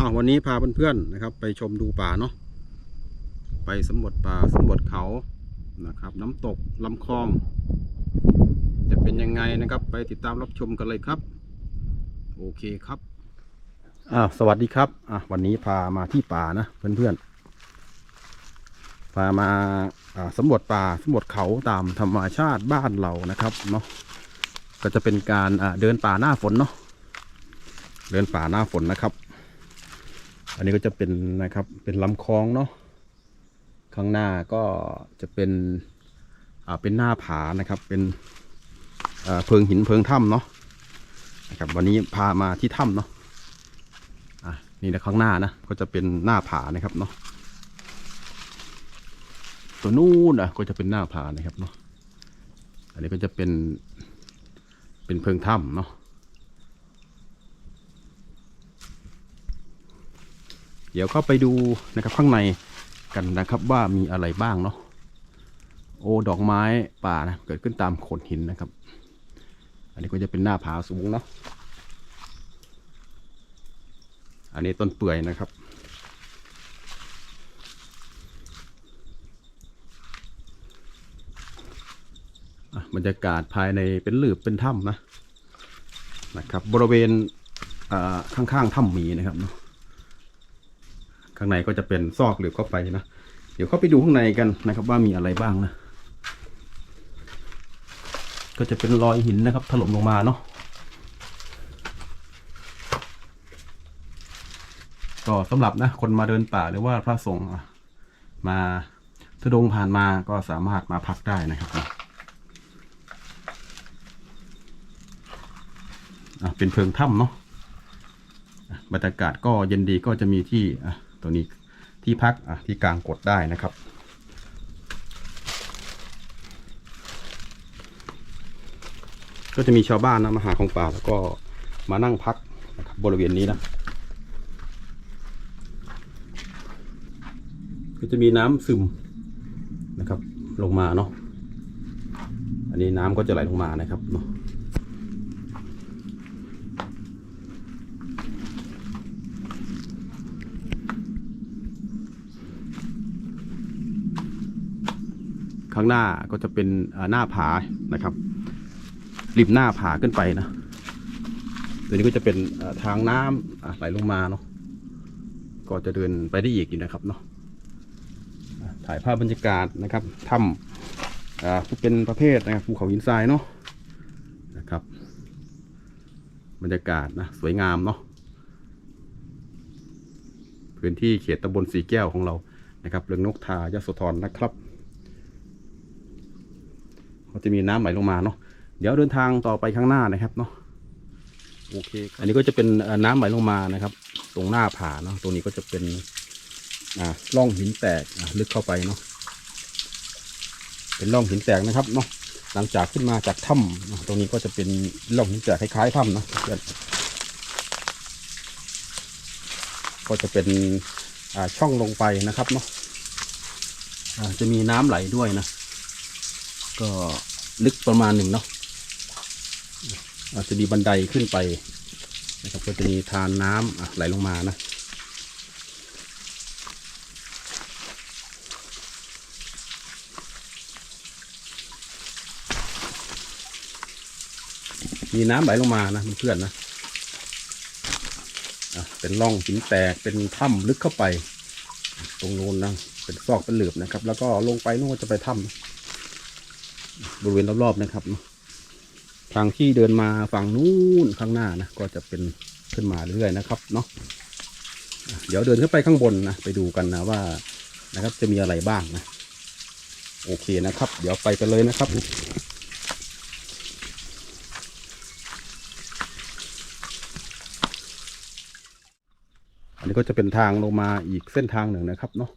อ้าววันนี้พาเพื่อนๆนะครับ ไปชมดูป่าเนาะไปสำรวจป่าสำรวจเขานะครับ น้ำตกลำคลอง จะเป็นยังไงนะครับ ไปติดตามรับชมกันเลยครับ โอเคครับอ้าวสวัสดีครับอะวันนี้พามาที่ป่านะเพื่อนๆพามาอ่าสำรวจป่าสำรวจเขาตามธรรมชาติบ้านเรานะครับเนาะก็จะเป็นการอ่าเดินป่าหน้าฝนเนาะเดินป่าหน้าฝนนะครับ อันนี้ก็จะเป็นนะครับเป็นลำคลองเนาะข้างหน้าก็จะเป็นอ่าเป็นหน้าผานะครับเป็นเอ่อเพิงหินเพิงถ้ำเนาะนะครับวันนี้พามาที่ถ้ำเนาะอะนี่นะข้างหน้านะก็จะเป็นหน้าผานะครับเนาะตัวนู้นอะก็จะเป็นหน้าผานะครับเนาะอันนี้ก็จะเป็นเป็นเพิงถ้ำเนาะ เดี๋ยวเข้าไปดูนะครับข้างในกันนะครับว่ามีอะไรบ้างเนาะโอ้ดอกไม้ป่านะเกิดขึ้นตามโขดหินนะครับ อันนี้ก็จะเป็นหน้าผาสูงเนาะอันนี้ต้นเปื่อยนะครับบรรยากาศภายในเป็นหลืบเป็นถ้ำนะนะครับ บริเวณข้างๆถ้ำมีนะครับเนาะ ข้างในก็จะเป็นซอกหรือเข้าไปนะ เดี๋ยวเข้าไปดูข้างในกันนะครับ ว่ามีอะไรบ้างนะ ก็จะเป็นรอยหินนะครับ ถล่มลงมาเนาะ ก็สำหรับนะ คนมาเดินป่าหรือว่าพระสงฆ์มาทุดงผ่านมาก็สามารถมาพักได้นะครับเป็นเพิงถ้ำเนาะบรรยากาศก็เย็นดีก็จะมีที่อะ ตรงนี้ที่พักอะที่กลางกดได้นะครับ ก็จะมีชาวบ้านนะมาหาของป่าแล้วก็มานั่งพักนะครับบริเวณนี้นะก็จะมีน้ำซึมนะครับลงมาเนาะอันนี้น้ำก็จะไหลลงมานะครับเนาะ ข้างหน้าก็จะเป็นหน้าผานะครับ ริมหน้าผาขึ้นไปนะตัวนี้ก็จะเป็นทางน้ำไหลลงมาเนาะก็จะเดินไปได้อีกอยู่นะครับเนาะถ่ายภาพบรรยากาศนะครับถ้ำเป็นประเภทนะครับภูเขาหินทรายเนาะนะครับ บรรยากาศนะสวยงามเนาะพื้นที่เขตตำบลสีแก้วของเรานะครับเรืองนกทายโสธรนะครับ ก็จะมีน้ำไหลลงมาเนาะเดี๋ยวเดินทางต่อไปข้างหน้านะครับเนาะโอเคอันนี้ก็จะเป็นเอ่อน้ำไหลลงมานะครับ ตรงหน้าผาเนาะตรงนี้ก็จะเป็นอ่าร่องหินแตกอะลึกเข้าไปเนาะเป็นร่องหินแตกนะครับเนาะหลังจากขึ้นมาจากถ้ำเนาะตรงนี้ก็จะเป็นร่องหินแตกคล้ายๆถ้ำเนาะเพื่อนก็จะเป็นอ่าช่องลงไปนะครับเนาะอ่าจะมีน้ำไหลด้วยนะ ก็ลึกประมาณหนึ่งเนาะอาจจะมีบันไดขึ้นไปนะครับก็จะมีทานน้ำไหลลงมานะมีน้ำไหลลงมานะเพื่อนๆนะเป็นร่องหินแตกเป็นถ้ำลึกเข้าไป ตรงโน้นนะเป็นซอกเป็นหลืบนะครับ แล้วก็ลงไปนู่นจะไปถ้ำ บริเวณรอบๆนะครับเนอะทางที่เดินมาฝั่งนู้นข้างหน้านะก็จะเป็นขึ้นมาเรื่อยๆนะครับเนาะเดี๋ยวเดินขึ้นไปข้างบนนะไปดูกันนะว่านะครับจะมีอะไรบ้างนะโอเคนะครับ เดี๋ยวไปกันเลยนะครับอันนี้ก็จะเป็นทางลงมาอีกเส้นทางหนึ่งนะครับเนาะ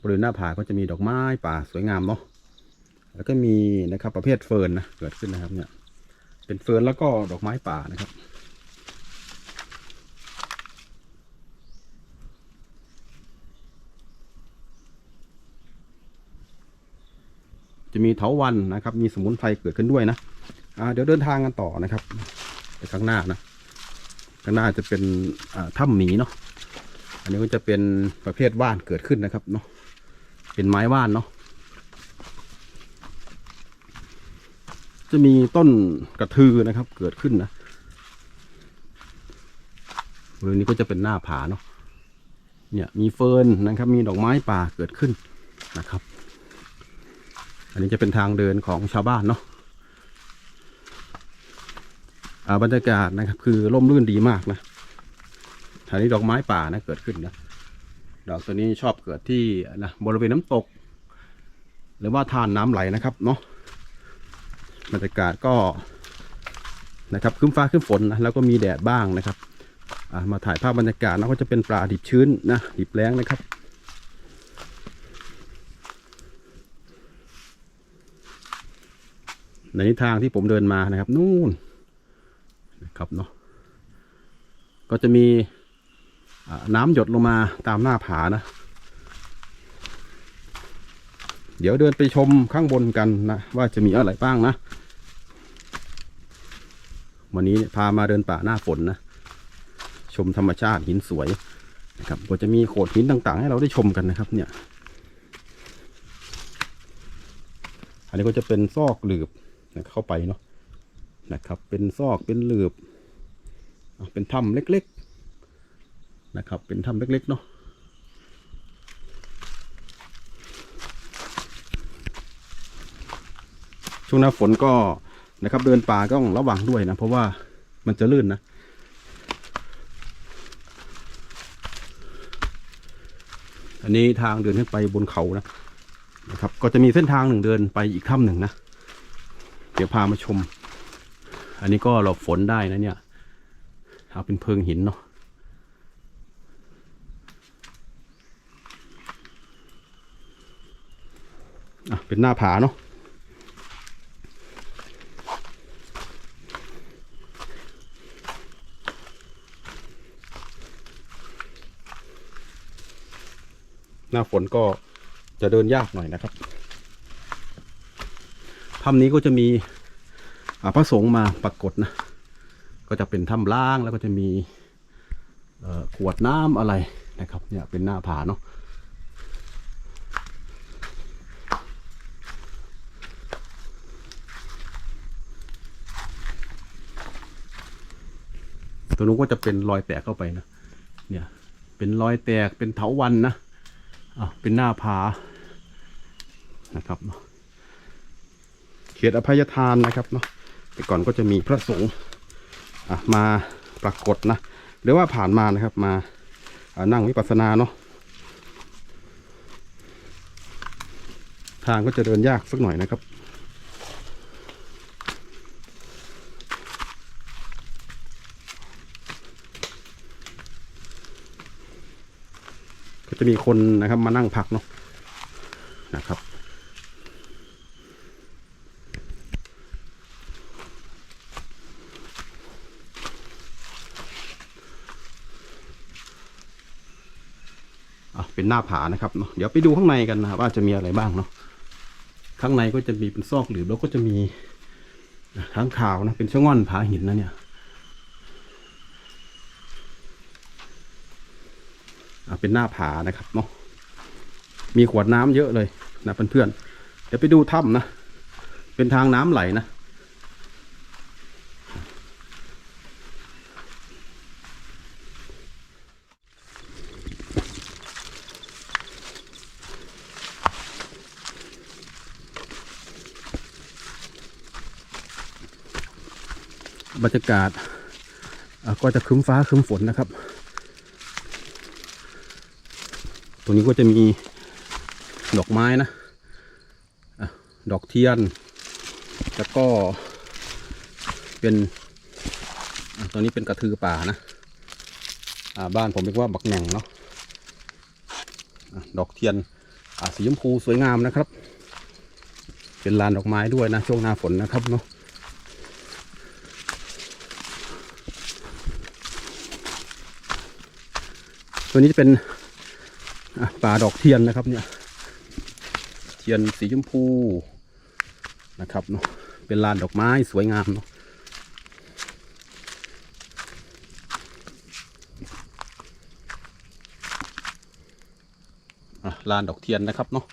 บริเวณหน้าผาก็จะมีดอกไม้ป่าสวยงามเนาะ แล้วก็มีนะครับประเภทเฟิร์นนะเกิดขึ้นนะครับเนี่ยเป็นเฟิร์นแล้วก็ดอกไม้ป่านะครับ จะมีเถาวันนะครับ มีสมุนไพรเกิดขึ้นด้วยนะอ่าเดี๋ยวเดินทางกันต่อนะครับไปข้างหน้านะข้างหน้าจะเป็นถ้ำหมีเนาะอันนี้ก็จะเป็นประเภทว่านเกิดขึ้นนะครับเนาะเป็นไม้ว่านเนาะ จะมีต้นกระทือนะครับ เกิดขึ้นนะบริเวณนี้ก็จะเป็นหน้าผาเนาะเนี่ยมีเฟิร์นนะครับ มีดอกไม้ป่าเกิดขึ้นนะครับ อันนี้จะเป็นทางเดินของชาวบ้านเนาะอาบรรยากาศนะครับ คือร่มรื่นดีมากนะแถวนี้ดอกไม้ป่านะเกิดขึ้นนะดอกตัวนี้ชอบเกิดที่นะบริเวณน้ำตก หรือว่าทานน้ำไหลนะครับเนาะ บรรยากาศก็นะครับครึ้มฟ้าครึ้มฝนนะแล้วก็มีแดดบ้างนะครับมาถ่ายภาพบรรยากาศนะก็จะเป็นปลาดิบชื้นนะดิบแล้งนะครับในทางที่ผมเดินมานะครับ นู่นนะครับเนาะก็จะมีน้ำหยดลงมาตามหน้าผานะ เดี๋ยวเดินไปชมข้างบนกันนะ ว่าจะมีอะไรบ้างนะ วันนี้พามาเดินป่าหน้าฝนนะ ชมธรรมชาติหินสวยนะครับก็จะมีโขดหินต่างๆ ให้เราได้ชมกันนะครับ เนี่ย อันนี้ก็จะเป็นซอกหลืบนะเข้าไปเนาะนะครับ เป็นซอกเป็นหลืบอะเป็นถ้ำเล็กๆนะครับ เป็นถ้ำเล็กๆเนาะช่วงหน้าฝนก็ นะครับ เดินป่าก็ต้องระวังด้วยนะ เพราะว่ามันจะลื่นนะ อันนี้ทางเดินขึ้นไปบนเขานะนะครับ ก็จะมีเส้นทางหนึ่งเดินไปอีกถ้ำหนึ่งนะ เดี๋ยวพามาชม อันนี้ก็หลบฝนได้นะเนี่ยเอาเป็นเพิงหินเนาะอะเป็นหน้าผาเนาะ หน้าฝนก็จะเดินยากหน่อยนะครับถ้ำนี้ก็จะมีพระสงฆ์มาปรากฏนะ ก็จะเป็นถ้ำล่างแล้วก็จะมีขวดน้ำอะไรนะครับ เนี่ยเป็นหน้าผาเนาะตรงนู้นก็จะเป็นรอยแตกเข้าไปนะ เนี่ย เป็นรอยแตกเป็นเถาวันนะ อะเป็นหน้าผานะครับเนาะเขตอภัยทานนะครับเนาะแต่ก่อนก็จะมีพระสงฆ์อะมาปรากฏนะหรือว่าผ่านมานะครับมาอ่านั่งวิปัสสนาเนาะทางก็จะเดินยากสักหน่อยนะครับ ก็จะมีคนนะครับมานั่งพักเนาะนะครับอะเป็นหน้าผานะครับเนาะเดี๋ยวไปดูข้างในกันนะครับว่าจะมีอะไรบ้างเนาะข้างในก็จะมีเป็นซอกหลืบแล้วก็จะมีข้างขาวนะเป็นชะง่อนผาหินนะเนี่ยอะ เป็นหน้าผานะครับเนาะมีขวดน้ำเยอะเลยนะเพื่อนๆเดี๋ยวไปดูถ้ำนะ เป็นทางน้ำไหลนะบรรยากาศก็จะครึ้มฟ้าครึ้มฝนนะครับ ตรงนี้ก็จะมีดอกไม้นะอะดอกเทียน แล้วก็เป็นอตรงนี้เป็นกระทือป่านะบ้านผมเรียกว่าบักแหน่งเนาะอะดอกเทียนสีชมพูสวยงามนะครับ เป็นลานดอกไม้ด้วยนะช่วงหน้าฝนนะครับเนาะตัวนี้จะเป็น ป่าดอกเทียนนะครับเนี่ย เทียนสีชมพูนะครับเนาะเป็นลานดอกไม้สวยงามเนาะลานดอกเทียนนะครับเนาะ